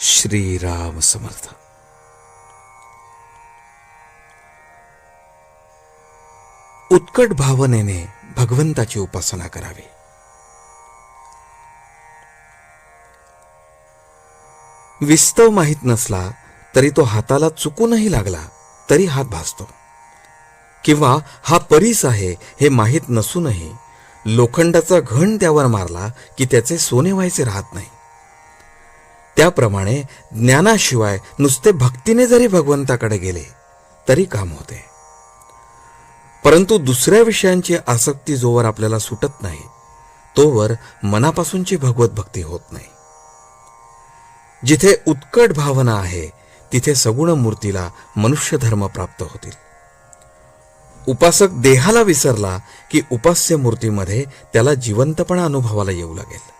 श्रीराम समर्थ. उत्कट भावनेने भगवंताची उपासना करावी. विस्तव माहीत नसला तरी तो हाताला चुकूनही लागला तरी हात भासतो. किंवा हा परीस आहे हे माहीत नसूनही लोखंडाचा घण त्यावर मारला की त्याचे सोने व्हायचे राहत नाही. त्याप्रमाणे ज्ञानाशिवाय नुसते भक्तीने जरी भगवंताकडे गेले तरी काम होते. परंतु दुसऱ्या विषयांची आसक्ती जोवर आपल्याला सुटत नाही तोवर मनापासूनची भगवत भक्ती होत नाही. जिथे उत्कट भावना आहे तिथे सगुण मूर्तीला मनुष्य धर्म प्राप्त होतील. उपासक देहाला विसरला की उपास्य मूर्तीमध्ये त्याला जिवंतपणा अनुभवाला येऊ लागेल.